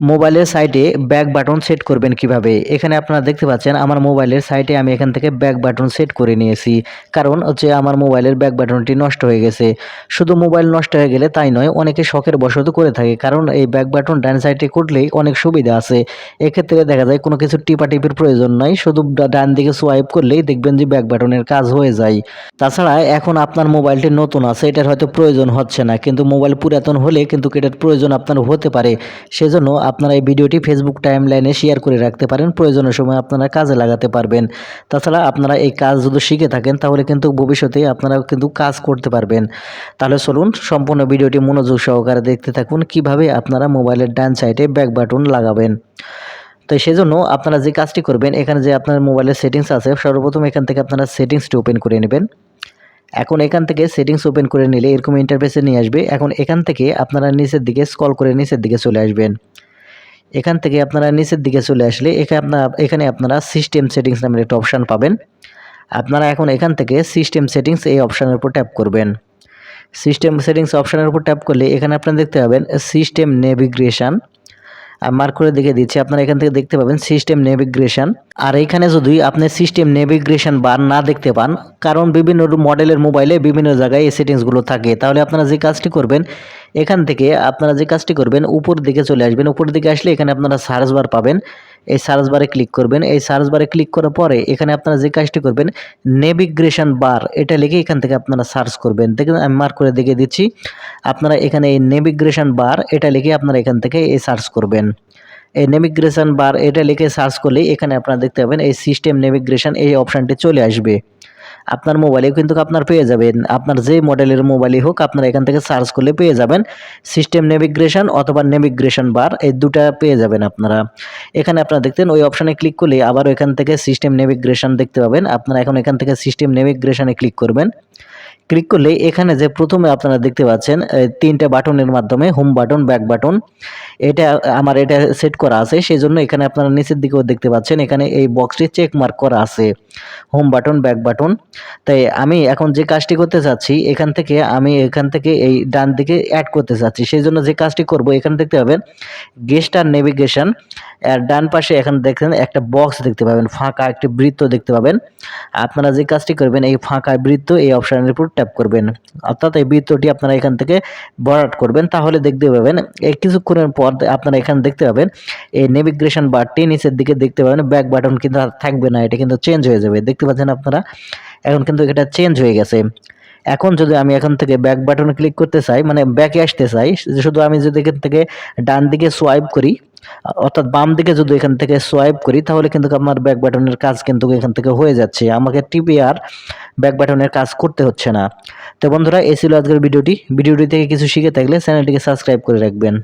মোবাইলের সাইটে back button set করবেন কীভাবে? এখানে আপনারা দেখতে পাচ্ছেন, আমার মোবাইলের সাইটে আমি এখান থেকে ব্যাক বাটন সেট করে নিয়েছি। কারণ হচ্ছে আমার মোবাইলের ব্যাক বাটনটি নষ্ট হয়ে গেছে। শুধু মোবাইল নষ্ট হয়ে গেলে তাই নয়, অনেকে শখের বশত করে থাকে। কারণ এই ব্যাক বাটন ডান সাইডে করলেই অনেক সুবিধা আছে। এক্ষেত্রে দেখা যায় কোনো কিছু টিপাটিপির প্রয়োজন নয় শুধু ডান দিকে সোয়াইপ করলেই দেখবেন যে ব্যাক বাটনের কাজ হয়ে যায়। তাছাড়া এখন আপনার মোবাইলটি নতুন আছে, এটার হয়তো প্রয়োজন হচ্ছে না। কিন্তু মোবাইল পুরাতন হলে কিন্তু এটার প্রয়োজন আপনার হতে পারে। সেজন্য আপনারা এই ভিডিওটি ফেসবুক টাইম লাইনে শেয়ার করে রাখতে পারেন। প্রয়োজনের সময় আপনারা কাজে লাগাতে পারবেন। তাছাড়া আপনারা এই কাজ যদি শিখে থাকেন, তাহলে কিন্তু ভবিষ্যতে আপনারা কিন্তু কাজ করতে পারবেন। তাহলে চলুন সম্পূর্ণ ভিডিওটি মনোযোগ সহকারে দেখতে থাকুন, কীভাবে আপনারা মোবাইলের ডান সাইডে ব্যাক বাটন লাগাবেন। তো সেজন্য আপনারা যে কাজটি করবেন, এখানে যে আপনার মোবাইলের সেটিংস আছে, সর্বপ্রথম এখান থেকে আপনারা সেটিংসটি ওপেন করে নেবেন। এখন এখান থেকে সেটিংস ওপেন করে নিলে এরকম ইন্টারফেসে নিয়ে আসবে। এখন এখান থেকে আপনারা নিচের দিকে স্কল করে নিচের দিকে চলে আসবেন। এখান থেকে আপনারা নিচের দিকে চলে আসলে এখানে আপনার এখানে আপনারা সিস্টেম সেটিংস নামের একটা অপশান পাবেন। আপনারা এখন এখান থেকে সিস্টেম সেটিংস এই অপশানের উপর ট্যাপ করবেন। সিস্টেম সেটিংস অপশানের উপর ট্যাপ করলে এখানে আপনারা দেখতে পাবেন সিস্টেম নেভিগেশন মার্ক করে দেখে দিচ্ছি, আপনারা এখান থেকে দেখতে পাবেন সিস্টেম নেভিগেশন আর এখানে যদি আপনি সিস্টেম নেভিগেশন বার না দেখতে পান, কারণ বিভিন্ন মডেলের মোবাইলে বিভিন্ন জায়গায় এই সেটিংসগুলো থাকে, তাহলে আপনারা যে কাজটি করবেন এখান থেকে আপনারা যে কাজটি করবেন, উপর দিকে চলে আসবেন। উপর দিকে আসলে এখানে আপনারা সার্চ বার পাবেন। এই সার্চ বারে ক্লিক করবেন। এই সার্চ বারে ক্লিক করার পরে এখানে আপনারা যে কাজটি করবেন নেভিগ্রেশন বার এটা লিখে এখান থেকে আপনারা সার্চ করবেন। দেখুন, আমি মার্ক করে দেখিয়ে দিচ্ছি। আপনারা এখানে এই নেভিগেশন বার এটা লিখে আপনারা এখান থেকে এই সার্চ করবেন। এই নেভিগেশন বার এটা লিখে সার্চ করলে এখানে আপনারা দেখতে পাবেন এই সিস্টেম নেভিগ্রেশন এই অপশানটি চলে আসবে। আপনার মোবাইলে কিন্তু আপনার পেয়ে যাবেন। আপনার যে মডেলের মোবাইলই হোক, আপনারা এখান থেকে সার্চ করলে পেয়ে যাবেন। সিস্টেম নেভিগ্রেশন অথবা নেভিগ্রেশন বার এই দুটা পেয়ে যাবেন আপনারা। এখানে আপনারা দেখতেন, ওই অপশানে ক্লিক করলে আবার এখান থেকে সিস্টেম নেভিগ্রেশন দেখতে পাবেন। আপনারা এখন এখান থেকে সিস্টেম নেভিগেশনে ক্লিক করবেন। ক্লিক করলে এখানে যে প্রথমে আপনারা দেখতে পাচ্ছেন তিনটে বাটনের মাধ্যমে হোম বাটন ব্যাক বাটন এটা আমার এটা সেট করা আছে। সেই জন্য এখানে আপনারা নিচের দিকেও দেখতে পাচ্ছেন, এখানে এই বক্সটি চেক মার্ক করা আছে। হোম বাটন ব্যাক বাটন তাই আমি এখন যে কাজটি করতে চাচ্ছি এখান থেকে আমি এখান থেকে এই ডান দিকে অ্যাড করতে চাচ্ছি সেই জন্য যে কাজটি করব, এখানে দেখতে পাবেন গেস্ট আর নেভিগেশন আর ডান পাশে এখানে দেখেন একটা বক্স দেখতে পাবেন, ফাঁকা একটি বৃত্ত দেখতে পাবেন। আপনারা যে কাজটি করবেন, এই ফাঁকা বৃত্ত এই অপশানের উপর ট্যাপ করবেন। অর্থাৎ এই বৃত্তটি আপনারা এখান থেকে বরাট করবেন, তাহলে দেখতে পাবেন এই কিছুক্ষণের পর আপনারা এখানে দেখতে পাবেন, এই নেভিগেশন বারটি নিচের দিকে দেখতে পাবেন ব্যাক বাটন কিন্তু আর থাকবে না, এটা কিন্তু চেঞ্জ যাবে। দেখতে পাচ্ছেন আপনারা? এখন কিন্তু এটা চেঞ্জ হয়ে গেছে। এখন যদি আমি এখান থেকে ব্যাক বাটনে ক্লিক করতে চাই মানে ব্যাকে আসতে চাই শুধু আমি যদি এখান থেকে ডান দিকে সোয়াইপ করি, অর্থাৎ বাম দিকে যদি এখান থেকে সোয়াইপ করি, তাহলে কিন্তু আমার ব্যাক বাটনের কাজ কিন্তু এখান থেকে হয়ে যাচ্ছে। আমাকে টিপি আর ব্যাক বাটনের কাজ করতে হচ্ছে না। তো বন্ধুরা, এই ছিল আজকের ভিডিওটি। ভিডিওটি থেকে কিছু শিখে থাকলে চ্যানেলটিকে সাবস্ক্রাইব করে রাখবেন।